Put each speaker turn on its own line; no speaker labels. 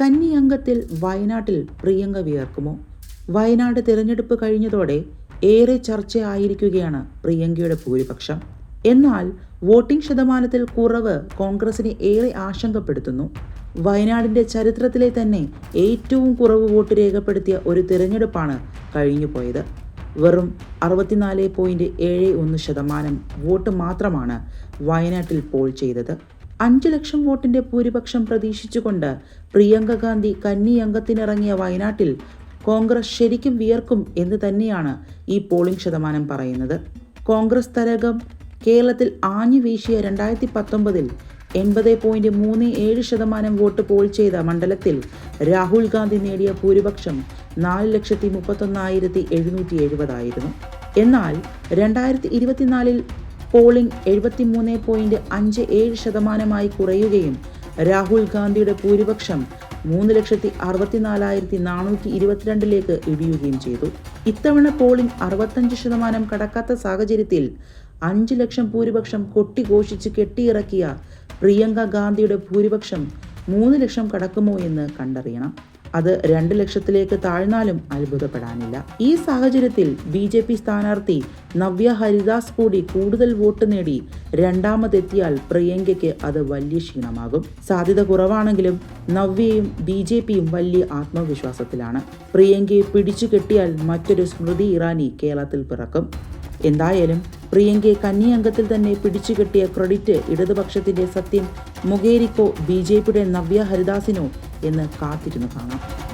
കന്നി അംഗത്തിൽ വയനാട്ടിൽ പ്രിയങ്ക വിയർക്കുമോ? വയനാട് തിരഞ്ഞെടുപ്പ് കഴിഞ്ഞതോടെ ഏറെ ചർച്ചയായിരിക്കുകയാണ് പ്രിയങ്കയുടെ ഭൂരിപക്ഷം. എന്നാൽ വോട്ടിംഗ് ശതമാനത്തിൽ കുറവ് കോൺഗ്രസിനെ ഏറെ ആശങ്കപ്പെടുത്തുന്നു. വയനാടിന്റെ ചരിത്രത്തിലെ തന്നെ ഏറ്റവും കുറവ് വോട്ട് രേഖപ്പെടുത്തിയ ഒരു തിരഞ്ഞെടുപ്പാണ് കഴിഞ്ഞുപോയത്. വെറും അറുപത്തിനാല് പോയിന്റ് ഏഴ് ഒന്ന് ശതമാനം വോട്ട് മാത്രമാണ് വയനാട്ടിൽ പോൾ ചെയ്തത്. അഞ്ച് ലക്ഷം വോട്ടിന്റെ ഭൂരിപക്ഷം പ്രതീക്ഷിച്ചുകൊണ്ട് പ്രിയങ്ക ഗാന്ധി കന്നി അംഗത്തിനിറങ്ങിയ വയനാട്ടിൽ കോൺഗ്രസ് ശരിക്കും വിയർക്കും എന്ന് തന്നെയാണ് ഈ പോളിംഗ് ശതമാനം പറയുന്നത്. കോൺഗ്രസ് തരകം കേരളത്തിൽ ആഞ്ഞു വീശിയ രണ്ടായിരത്തി പത്തൊമ്പതിൽ എൺപത് പോയിന്റ് മൂന്ന് ഏഴ് ശതമാനം വോട്ട് പോൾ ചെയ്ത മണ്ഡലത്തിൽ രാഹുൽ ഗാന്ധി നേടിയ ഭൂരിപക്ഷം നാല് ലക്ഷത്തി മുപ്പത്തൊന്നായിരത്തി എഴുന്നൂറ്റി എഴുപതായിരുന്നു. എന്നാൽ രണ്ടായിരത്തി ഇരുപത്തിനാലിൽ പോളിംഗ് എഴുപത്തി മൂന്ന് പോയിന്റ് അഞ്ച് ഏഴ് ശതമാനമായി കുറയുകയും രാഹുൽ ഗാന്ധിയുടെ ഭൂരിപക്ഷം മൂന്ന് ലക്ഷത്തി അറുപത്തിനാലായിരത്തി നാനൂറ്റി ഇരുപത്തിരണ്ടിലേക്ക് ഇടിയുകയും ചെയ്തു. ഇത്തവണ പോളിംഗ് അറുപത്തഞ്ച് ശതമാനം കടക്കാത്ത സാഹചര്യത്തിൽ അഞ്ച് ലക്ഷം ഭൂരിപക്ഷം കൊട്ടിഘോഷിച്ച് കെട്ടിയിറക്കിയ പ്രിയങ്ക ഗാന്ധിയുടെ ഭൂരിപക്ഷം മൂന്ന് ലക്ഷം കടക്കുമോ എന്ന് കണ്ടറിയണം. അത് രണ്ട് ലക്ഷത്തിലേക്ക് താഴ്ന്നാലും അത്ഭുതപ്പെടാനില്ല. ഈ സാഹചര്യത്തിൽ ബി ജെ പി സ്ഥാനാർത്ഥി നവ്യ ഹരിദാസ് കൂടി കൂടുതൽ വോട്ട് നേടി രണ്ടാമതെത്തിയാൽ പ്രിയങ്കയ്ക്ക് അത് വലിയ ക്ഷീണമാകും. സാധ്യത കുറവാണെങ്കിലും നവ്യയും ബി ജെ പിയും വലിയ ആത്മവിശ്വാസത്തിലാണ്. പ്രിയങ്കയെ പിടിച്ചു കെട്ടിയാൽ മറ്റൊരു സ്മൃതി ഇറാനി കേരളത്തിൽ പിറക്കും. എന്തായാലും പ്രിയങ്കയെ കന്നി അംഗത്തിൽ തന്നെ പിടിച്ചു കെട്ടിയ ക്രെഡിറ്റ് ഇടതുപക്ഷത്തിന്റെ സത്യം. മുഖേരിക്കോ ബി ജെ പിയുടെ നവ്യ ഹരിദാസിനോ എന്ന് കാത്തിരുന്ന് കാണാം.